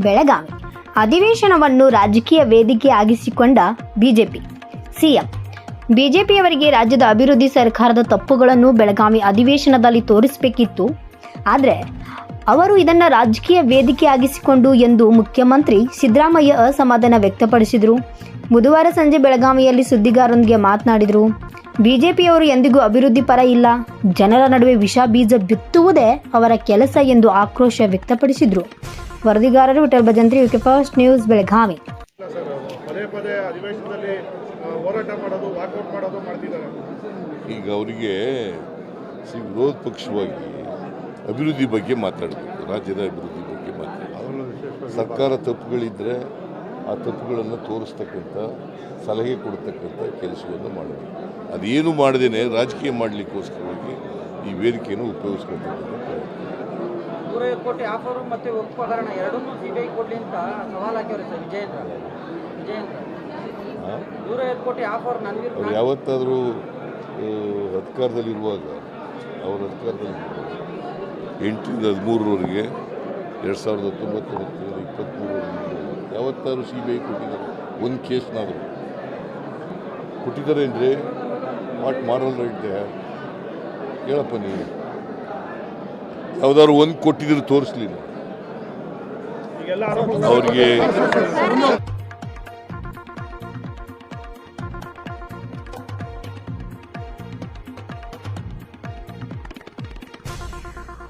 ಬೆಳಗಾವಿ. ಅಧಿವೇಶನವನ್ನು ರಾಜಕೀಯ ವೇದಿಕೆ ಆಗಿಸಿಕೊಂಡ ಬಿಜೆಪಿ. ಸಿಎಂ. ಬಿಜೆಪಿಯವರಿಗೆ ರಾಜ್ಯದ ಅಭಿವೃದ್ಧಿ ಸರ್ಕಾರದ ತಪ್ಪುಗಳನ್ನು ಬೆಳಗಾವಿ ಅಧಿವೇಶನದಲ್ಲಿ ತೋರಿಸಬೇಕಿತ್ತು. ಆದರೆ, ಅವರು ಇದನ್ನು ರಾಜಕೀಯ ವೇದಿಕೆ ಆಗಿಸಿಕೊಂಡು ಎಂದು ಮುಖ್ಯಮಂತ್ರಿ ಸಿದ್ದರಾಮಯ್ಯ ಅಸಮಾಧಾನ ವ್ಯಕ್ತಪಡಿಸಿದರು. ಬುಧವಾರ ಸಂಜೆ ಬೆಳಗಾವಿಯಲ್ಲಿ ಸುದ್ದಿಗಾರರೊಂದಿಗೆ ಮಾತನಾಡಿದರು. ಬಿಜೆಪಿಯವರು ಎಂದಿಗೂ ಅಭಿವೃದ್ಧಿ ಪರ ಇಲ್ಲ. ಜನರ ನಡುವೆ ವಿಷ ಬೀಜ ಬಿತ್ತುವುದೇ ಅವರ ಕೆಲಸ ಎಂದು ಆಕ್ರೋಶ ವ್ಯಕ್ತಪಡಿಸಿದರು. ವರದಿಗಾರರು Vitthal Bhajantri UK first news Belagavi. ಈಗ ಅವರಿಗೆ ಸಿ ವಿರೋಧ ಪಕ್ಷವಾಗಿ ಅಭಿವೃದ್ಧಿ ಬಗ್ಗೆ ಮಾತಾಡಬೇಕು ರಾಜ್ಯದ ಅಭಿವೃದ್ಧಿ ಬಗ್ಗೆ ಮಾತಾಡಬೇಕು. ಸರ್ಕಾರ ತಪ್ಪುಗಳಿದ್ದರೆ ಆ ತಪ್ಪುಗಳನ್ನು ತೋರಿಸ್ತಕ್ಕಂಥ ಸಲಹೆ ಕೊಡ್ತಕ್ಕಂಥ ಕೆಲಸವನ್ನು ಮಾಡಬೇಕು. ಅದೇನು ಮಾಡದೇನೆ ರಾಜಕೀಯ ಮಾಡಲಿಕ್ಕೋಸ್ಕರವಾಗಿ ಈ ವೇದಿಕೆಯನ್ನು ಉಪಯೋಗಿಸ್ಕೊಳ್ತಕ್ಕಂಥ ಪ್ರಯತ್ನ. ನೂರೈವತ್ತು ಕೋಟಿ ಆಫರು ಮತ್ತು ಉಪಕರಣ ಎರಡನ್ನೂ ಐ ಕೋಟೆ ಅಂತ ಸವಾಲು ಹಾಕಿವ್ರೆ ಸರ್ ವಿಜಯೇಂದ್ರ. ವಿಜಯೇಂದ್ರ? ನೂರೈವತ್ತು ಕೋಟಿ ಆಫರ್ ನನ್ನ ಯಾವತ್ತಾದರೂ ಅಧಿಕಾರದಲ್ಲಿರುವಾಗ, ಅವ್ರ ಅಧಿಕಾರದಲ್ಲಿ ಎಂಟರಿಂದ ಹದಿಮೂರರವರೆಗೆ ಎರಡು ಸಾವಿರದ ಹತ್ತೊಂಬತ್ತು ಮತ್ತು ಇಪ್ಪತ್ತ್ಮೂರವರೆಗೆ ಯಾವತ್ತಾದರೂ ಸಿ ಬಿ ಐ ಕೊಟ್ಟಿದ್ದಾರೆ. ಒಂದು ಕೇಸ್ನಾದರೂ. ಕೊಟ್ಟಿದ್ದಾರೆ ಅಂದರೆ ವಾಟ್ ಮಾರಲ್ ರೈಟ್ ದೇ ಹೇಳಪ್ಪ ನೀನು. ಯಾವ್ದಾದ್ರು ಒಂದು ಕೊಟ್ಟಿದ್ರು ತೋರಿಸ್ಲಿ ಈಗೆಲ್ಲ ಆರೋಪ ಅವ್ರಿಗೆ